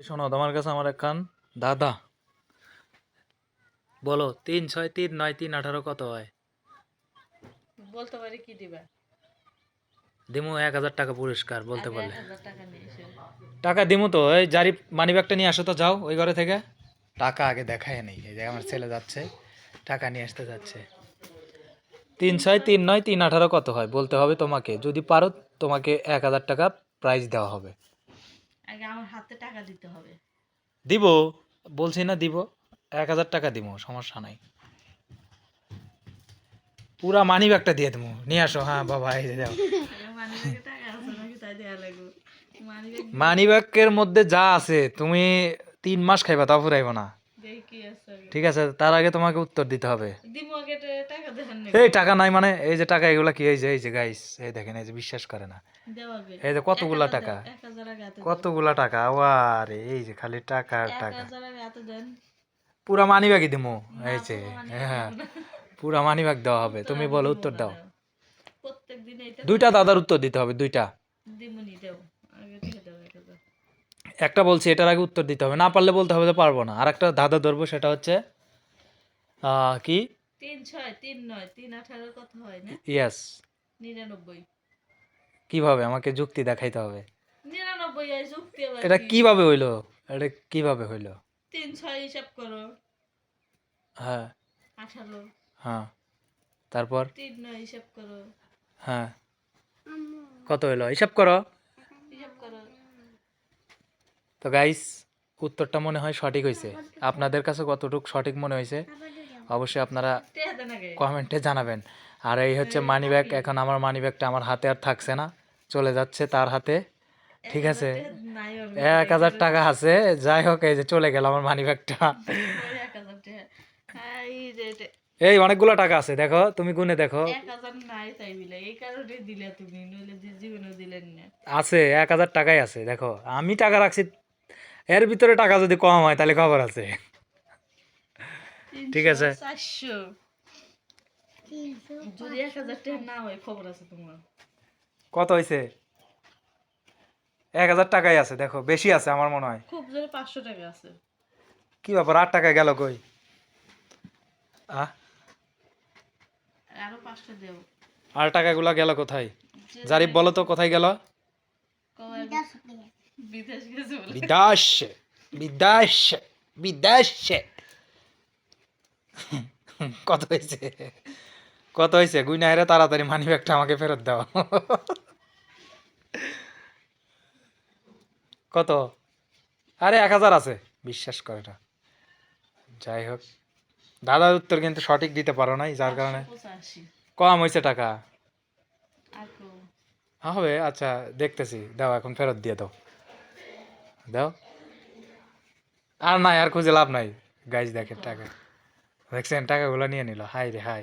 শোনো তোমার কাছে আমার একখান দাদা বলো তিন ছয় তিন নয় তিন আঠারো কত হয়? বলতে পারি কি দিবা? দিমু এক হাজার টাকা পুরস্কার বলতে পারলে। টাকা দিমু তো এই জারি মানি ব্যাগটা নিয়ে আসো তো যাও ওই ঘরে থেকে। টাকা আগে দেখায় নেই এই যে আমার ছেলে যাচ্ছে টাকা নিয়ে আসতে যাচ্ছে। তিন ছয় তিন নয় তিন আঠারো কত হয় বলতে হবে তোমাকে। যদি পারো তোমাকে এক হাজার টাকা প্রাইজ দেওয়া হবে। আগে আমার হাতে টাকা দিতে হবে। দিব বলছি না দিব এক হাজার টাকা দিব সমস্যা নাই। পুরা মানি ব্যাগটা দিয়ে দেবো নিয়ে আসো হ্যাঁ বাবা এই যাও মানি ব্যাগের মধ্যে যা আছে তুমি তিন মাস খাইবা তা ফুরাইব না। ঠিক আছে তার আগে তোমাকে উত্তর দিতে হবে। এই টাকা নাই মানে এই যে টাকা এগুলা কি এই যে এই যে গাইস এই দেখেন এই যে বিশ্বাস করে না। এই যে কতগুলা টাকা? কতগুলা টাকা? আরে এই যে খালি টাকা। টাকা পুরা মানি ব্যাগই দিমু। এই যে পুরো হ্যাঁ পুরা মানি ব্যাগ দেওয়া হবে। তুমি বলো উত্তর দাও। দুইটা দাদার উত্তর দিতে হবে দুইটা। একটা বলছি এটার আগে উত্তর দিতে হবে। না পারলে বলতে হবে যে পারব না। আর একটা দাদা ধরবো সেটা হচ্ছে আহ, কি? তিন ছয় তিন নয় তিন আঠারো কত হয় না? ইয়েস নিরানব্বই। কীভাবে? আমাকে যুক্তি দেখাইতে হবে। যুক্তি এটা? কীভাবে হইল? এটা কীভাবে হইল? তিন ছয় হিসাব করো। হ্যাঁ। আঠারো। হ্যাঁ। তারপর? তিন নয় হিসাব করো। হ্যাঁ। কত হইল? হিসাব করো। হিসাব করো। তো গাইস উত্তরটা মনে হয় সঠিক হয়েছে আপনাদের কাছে কতটুকু সঠিক মনে হয়েছে অবশ্যই আপনারা কমেন্টে জানাবেন। আর এই হচ্ছে মানি ব্যাগ এখন আমার মানি ব্যাগটা আমার হাতে আর থাকছে না। চলে যাচ্ছে তার হাতে। ঠিক আছে? এক হাজার টাকা আছে যাই হোক এই যে চলে গেল আমার মানি ব্যাগটা এই অনেকগুলো টাকা আছে দেখো তুমি গুনে দেখো। এক হাজার নাই তাই বিলে এই কারণে দিলে তুমি নইলে যে- জীবনেও দিলেন না। আছে এক হাজার টাকাই আছে দেখো আমি টাকা রাখছি এর ভিতরে টাকা যদি কম হয় তাহলে খবর আছে। ঠিক আছে। যদি এক হাজার টাকা না হয় খবর আছে তোমার। কত হয়েছে এক হাজার টাকাই আছে দেখো বেশি আছে আমার মনে হয়। খুব জোরে পাঁচশো টাকা আছে। কি ব্যাপার আট টাকা গেল কই? আহ আরও পাঁচশো দেও আর টাকাগুলো গেল কোথায়? জারিফ বলো তো কোথায় গেল? বিদাস বিদাস বিদাস। কত হয়েছে? কত হয়েছে? গুইনা হেরে তাড়াতাড়ি মানি ব্যাগটা আমাকে ফেরত দাও। কত? আরে এক হাজার আছে। বিশ্বাস করে না যাই হোক। দাদার উত্তর কিন্তু সঠিক দিতে পারো নাই যার কারণে কম হয়েছে টাকা। হবে? আচ্ছা দেখতেছি। দাও এখন ফেরত দিয়ে দাও। দাও। আর নাই আর খুঁজে লাভ নাই। গাইজ দেখে টাকা। দেখছেন? টাকাগুলো নিয়ে নিল। হাই রে হাই